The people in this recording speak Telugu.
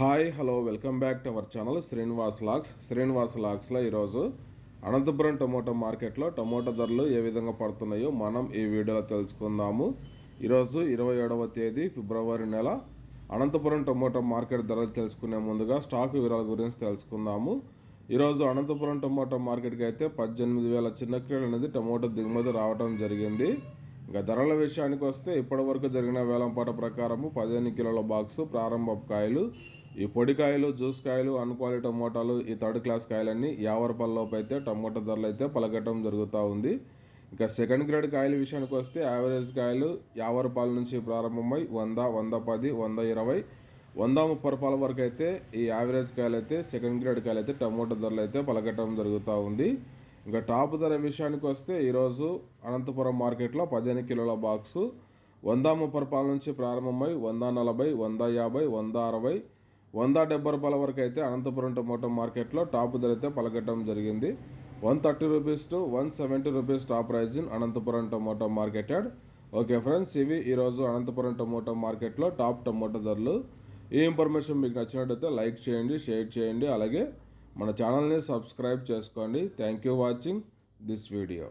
Hi hello welcome back to our channel Srinivas lakhs. Srinivas లాక్స్లో ఈరోజు అనంతపురం టమోటా మార్కెట్లో టమోటా ధరలు ఏ విధంగా పడుతున్నాయో మనం ఈ వీడియోలో తెలుసుకుందాము. ఈరోజు ఇరవై ఏడవ తేదీ ఫిబ్రవరి నెల. అనంతపురం టమోటా మార్కెట్ ధరలు తెలుసుకునే ముందుగా స్టాక్ వివరాల గురించి తెలుసుకుందాము. ఈరోజు అనంతపురం టమోటా మార్కెట్కి అయితే పద్దెనిమిది వేల చిన్న క్రీడలు అనేది టమోటా దిగుమతి రావడం జరిగింది. ఇంకా ధరల విషయానికి వస్తే ఇప్పటివరకు జరిగిన వేలంపాట ప్రకారము పదిహేను కిలోల బాక్సు ప్రారంభ కాయలు ఈ పొడి కాయలు జ్యూస్ కాయలు అన్క్వాలిటీ టమోటాలు ఈ థర్డ్ క్లాస్ కాయలన్నీ యాభై రూపాయలలోపు అయితే టమోటా ధరలు అయితే పలకటం జరుగుతూ ఉంది. ఇంకా సెకండ్ గ్రేడ్ కాయల విషయానికి వస్తే యావరేజ్ కాయలు యాభై రూపాయల నుంచి ప్రారంభమై వంద వంద పది వంద ఇరవై వంద ముప్పై రూపాయల వరకు అయితే ఈ యావరేజ్ కాయలు అయితే సెకండ్ గ్రేడ్ కాయలు అయితే టమోటా ధరలు అయితే పలకటం జరుగుతూ ఉంది. ఇంకా టాప్ ధర విషయానికి వస్తే ఈరోజు అనంతపురం మార్కెట్లో పదిహేను కిలోల బాక్సు వంద ముప్పై రూపాయల నుంచి ప్రారంభమై వంద నలభై వంద యాభై వంద అరవై వంద డెబ్బై రూపాయల వరకు అయితే అనంతపురం టమోటో మార్కెట్లో టాప్ ధర అయితే పలకటం జరిగింది. One thirty rupees to one seventy rupees top price in Anantapuram tomato marketed. Okay friends ఇవి ఈరోజు అనంతపురం టమోటో మార్కెట్లో టాప్ టమోటో ధరలు. ఈ ఇన్ఫర్మేషన్ మీకు నచ్చినట్టయితే లైక్ చేయండి షేర్ చేయండి. అలాగే మన ఛానల్ని సబ్స్క్రైబ్ చేసుకోండి. Thank you watching this video.